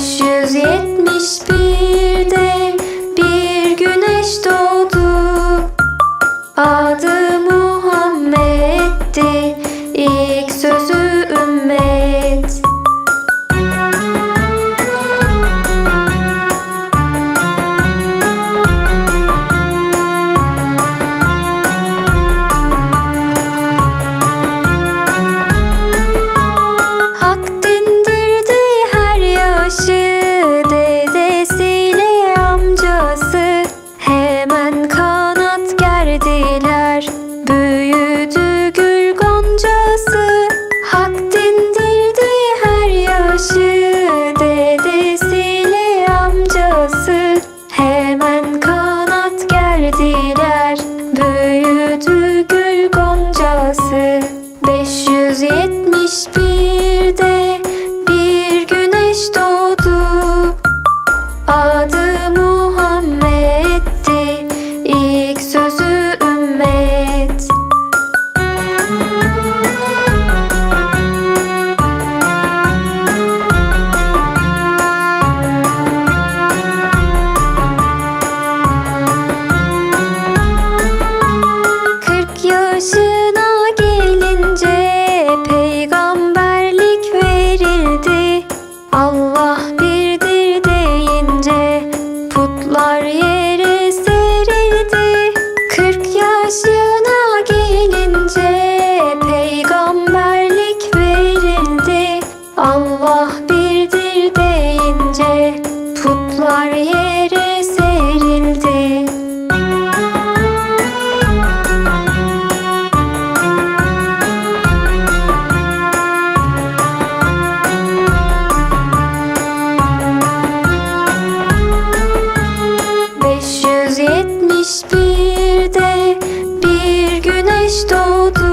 571'de Yar yere serildi. Beş yüz yetmiş birde bir güneş doğdu.